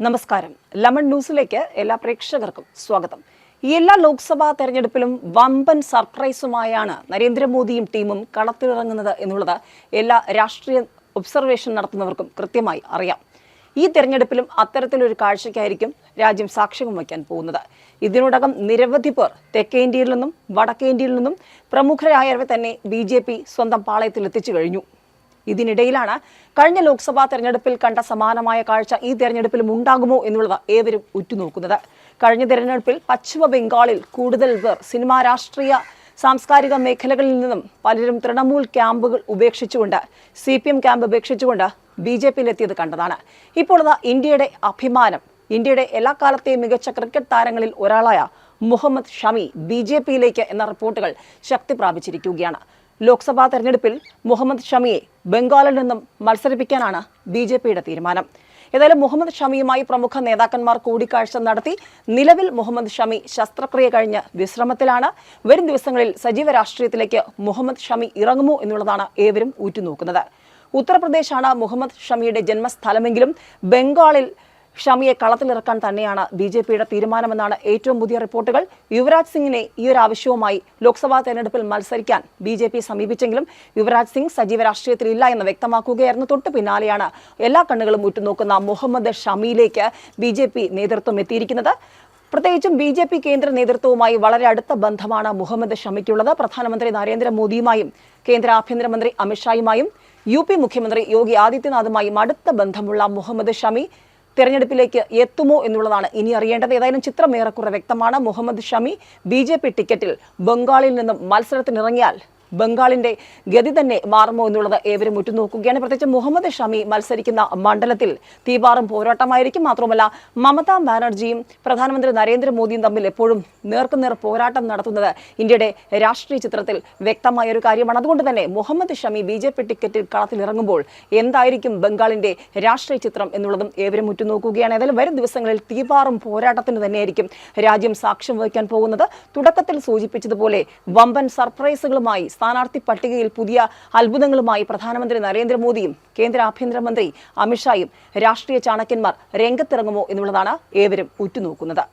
നമസ്കാരം. ലമൺ ന്യൂസിലേക്ക് എല്ലാ പ്രേക്ഷകർക്കും സ്വാഗതം. ഈ എല്ലാ ലോക്സഭാ തെരഞ്ഞെടുപ്പിലും വമ്പൻ സർപ്രൈസുമായാണ് നരേന്ദ്രമോദിയും ടീമും കളത്തിലിറങ്ങുന്നത് എന്നുള്ളത് എല്ലാ രാഷ്ട്രീയ ഒബ്സർവേഷൻ നടത്തുന്നവർക്കും കൃത്യമായി അറിയാം. ഈ തെരഞ്ഞെടുപ്പിലും അത്തരത്തിലൊരു കാഴ്ചയ്ക്കായിരിക്കും രാജ്യം സാക്ഷ്യം വയ്ക്കാൻ പോകുന്നത്. ഇതിനോടകം നിരവധി പേർ തെക്കേ ഇന്ത്യയിൽ നിന്നും വടക്കേ ഇന്ത്യയിൽ നിന്നും പ്രമുഖരായവരെ തന്നെ ബി സ്വന്തം പാളയത്തിൽ എത്തിച്ചു കഴിഞ്ഞു. ഇതിനിടയിലാണ് കഴിഞ്ഞ ലോക്സഭാ തെരഞ്ഞെടുപ്പിൽ കണ്ട സമാനമായ കാഴ്ച ഈ തെരഞ്ഞെടുപ്പിലും ഉണ്ടാകുമോ എന്നുള്ളത് ഏവരും ഉറ്റുനോക്കുന്നത്. കഴിഞ്ഞ തെരഞ്ഞെടുപ്പിൽ പശ്ചിമ ബംഗാളിൽ കൂടുതൽ പേർ സിനിമാ രാഷ്ട്രീയ സാംസ്കാരിക മേഖലകളിൽ നിന്നും പലരും തൃണമൂൽ ക്യാമ്പുകൾ ഉപേക്ഷിച്ചുകൊണ്ട് സി പി എം ക്യാമ്പ് ഉപേക്ഷിച്ചുകൊണ്ട് ബി ജെ പിയിലെത്തിയത് കണ്ടതാണ്. ഇപ്പോൾ ഇന്ത്യയുടെ അഭിമാനം. ഇന്ത്യയുടെ എല്ലാ കാലത്തെയും മികച്ച ക്രിക്കറ്റ് താരങ്ങളിൽ ഒരാളായ മുഹമ്മദ് ഷമി ബി ജെ പിയിലേക്ക് എന്ന റിപ്പോർട്ടുകൾ ശക്തി പ്രാപിച്ചിരിക്കുകയാണ് ലോക്സഭാ തെരഞ്ഞെടുപ്പിൽ മുഹമ്മദ് ഷമിയെ ബംഗാളിൽ നിന്നും മത്സരിപ്പിക്കാനാണ് ബി ജെ പിയുടെ തീരുമാനം. ഏതായാലും മുഹമ്മദ് ഷമിയുമായി പ്രമുഖ നേതാക്കന്മാർ കൂടിക്കാഴ്ച നടത്തി നിലവിൽ മുഹമ്മദ് ഷമി ശസ്ത്രക്രിയ കഴിഞ്ഞ് വിശ്രമത്തിലാണ്. വരും ദിവസങ്ങളിൽ സജീവ രാഷ്ട്രീയത്തിലേക്ക് മുഹമ്മദ് ഷമി ഇറങ്ങുമോ എന്നുള്ളതാണ് ഏവരും ഉറ്റുനോക്കുന്നത് ഉത്തർപ്രദേശാണ് മുഹമ്മദ് ഷമിയുടെ ജന്മസ്ഥലമെങ്കിലും ബംഗാളിൽ ഷമിയെ കളത്തിലിറക്കാൻ തന്നെയാണ് ബി ജെ പിയുടെ തീരുമാനമെന്നാണ് ഏറ്റവും പുതിയ റിപ്പോർട്ടുകൾ. യുവരാജ് സിംഗിനെ ഈ ഒരു ആവശ്യവുമായി ലോക്സഭാ തെരഞ്ഞെടുപ്പിൽ മത്സരിക്കാൻ ബി ജെ പി സമീപിച്ചെങ്കിലും യുവരാജ് സിംഗ് സജീവ രാഷ്ട്രീയത്തിലില്ല എന്ന് വ്യക്തമാക്കുകയായിരുന്നു. തൊട്ടു പിന്നാലെയാണ് എല്ലാ കണ്ണുകളും ഉറ്റുനോക്കുന്ന മുഹമ്മദ് ഷമിയിലേക്ക് ബി ജെ പി നേതൃത്വം എത്തിയിരിക്കുന്നത്. പ്രത്യേകിച്ചും ബി ജെ പി കേന്ദ്ര നേതൃത്വവുമായി വളരെ അടുത്ത ബന്ധമാണ് മുഹമ്മദ് ഷമിക്കുള്ളത്. പ്രധാനമന്ത്രി നരേന്ദ്രമോദിയുമായും കേന്ദ്ര ആഭ്യന്തരമന്ത്രി അമിത്ഷായുമായും യു പി മുഖ്യമന്ത്രി യോഗി ആദിത്യനാഥുമായും അടുത്ത ബന്ധമുള്ള മുഹമ്മദ് ഷമി തെരഞ്ഞെടുപ്പിലേക്ക് എത്തുമോ എന്നുള്ളതാണ് ഇനി അറിയേണ്ടത്. ഏതായാലും ചിത്രം ഏറെക്കുറെ വ്യക്തമാണ്. മുഹമ്മദ് ഷമി ബി ടിക്കറ്റിൽ ബംഗാളിൽ നിന്നും മത്സരത്തിനിറങ്ങിയാൽ ബംഗാളിന്റെ ഗതി തന്നെ മാറുമോ എന്നുള്ളത് ഏവരും ഉറ്റുനോക്കുകയാണ്. പ്രത്യേകിച്ച് മുഹമ്മദ് ഷമി മത്സരിക്കുന്ന മണ്ഡലത്തിൽ തീപാറും പോരാട്ടമായിരിക്കും. മാത്രമല്ല മമതാ ബാനർജിയും പ്രധാനമന്ത്രി നരേന്ദ്രമോദിയും തമ്മിൽ എപ്പോഴും നേർക്കുനേർ പോരാട്ടം നടത്തുന്നത് ഇന്ത്യയുടെ രാഷ്ട്രീയ ചിത്രത്തിൽ വ്യക്തമായ ഒരു കാര്യമാണ്. അതുകൊണ്ട് തന്നെ Muhammad Shami B J P ടിക്കറ്റിൽ കളത്തിലിറങ്ങുമ്പോൾ എന്തായിരിക്കും ബംഗാളിന്റെ രാഷ്ട്രീയ ചിത്രം എന്നുള്ളതും ഏവരും ഉറ്റുനോക്കുകയാണ്. ഏതായാലും വരും ദിവസങ്ങളിൽ തീപാറും പോരാട്ടത്തിന് തന്നെയായിരിക്കും രാജ്യം സാക്ഷ്യം വഹിക്കാൻ പോകുന്നത്. തുടക്കത്തിൽ സൂചിപ്പിച്ചതുപോലെ വമ്പൻ സർപ്രൈസുകളുമായി സ്ഥാനാർത്ഥി പട്ടികയിൽ പുതിയ അത്ഭുതങ്ങളുമായി പ്രധാനമന്ത്രി നരേന്ദ്രമോദിയും കേന്ദ്ര ആഭ്യന്തരമന്ത്രി അമിത്ഷായും രാഷ്ട്രീയ ചാണക്യന്മാർ രംഗത്തിറങ്ങുമോ എന്നുള്ളതാണ് ഏവരും ഉറ്റുനോക്കുന്നത്.